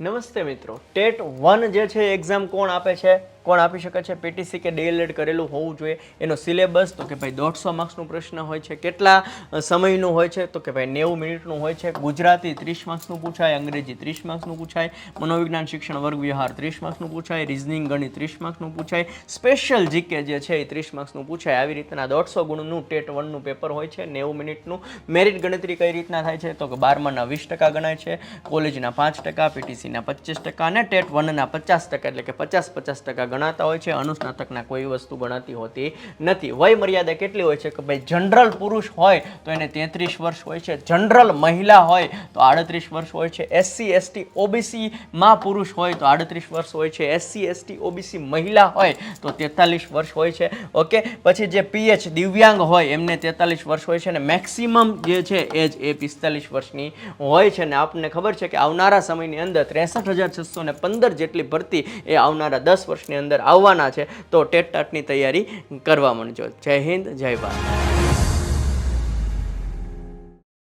નમસ્તે મિત્રો. TET one જે છે એક્ઝામ કોણ આપે છે? કોણ આપી શકે છે? પીટીસી કે ડીએલએડ કરેલું હોવું જોઈએ? એનો સિલેબસ, તો કે ભાઈ દોઢસો માર્ક્સનો પ્રશ્ન હોય છે. કેટલા સમયનું હોય છે? તો કે ભાઈ નેવું મિનિટનું હોય છે. ગુજરાતી ત્રીસ માર્ક્સનું પૂછાય, અંગ્રેજી ત્રીસ માર્ક્સનું પૂછાય, મનોવિજ્ઞાન શિક્ષણ વર્ગ વ્યવહાર ત્રીસ માર્ક્સનું પૂછાય રિઝનિંગ ગણિત ત્રીસ માર્ક્સનું પૂછાય સ્પેશિયલ જીકે જે છે એ ત્રીસ માર્ક્સનું પૂછાય. આવી રીતના દોઢસો ગુણનું ટેટ વનનું પેપર હોય છે. નેવું મિનિટનું મેરિટ ગણતરી કઈ રીતના થાય છે? તો કે બારમાના વીસ ટકા ગણાય છે. કોલેજના પાંચ ટકા પીટીસીના પચીસ ટકા અને ટેટ વનના પચાસ ટકા, એટલે કે પચાસ પચાસ ટકા ગણાતા હોય છે, અનુસ્નાતકના કોઈ વસ્તુ ગણાતી હોતી નથી. વય મર્યાદા કેટલી હોય છે કે ભાઈ જનરલ પુરુષ હોય તો એને તેત્રીસ વર્ષ હોય છે, જનરલ મહિલા હોય તો આડત્રીસ વર્ષ હોય છે, એસસી, એસટી ઓબીસીમાં પુરુષ હોય તો આડત્રીસ વર્ષ હોય છે, એસસી, એસટી, ઓબીસી મહિલા હોય તો તેતાલીસ વર્ષ હોય છે. ઓકે? પછી જે પીએચ દિવ્યાંગ હોય એમને તેતાલીસ વર્ષ હોય છે અને મેક્સિમમ જે છે એજ એ પિસ્તાલીસ વર્ષની હોય છે. ને આપને ખબર છે કે આવનારા સમયની અંદર ત્રેસઠ હજાર છસો ને પંદર જેટલી ભરતી એ આવનારા દસ વર્ષની અંદર આવવાના છે. તો ટેટ ટાટની તૈયારી કરવા માંડજો. જય હિન્દ જય ભારત.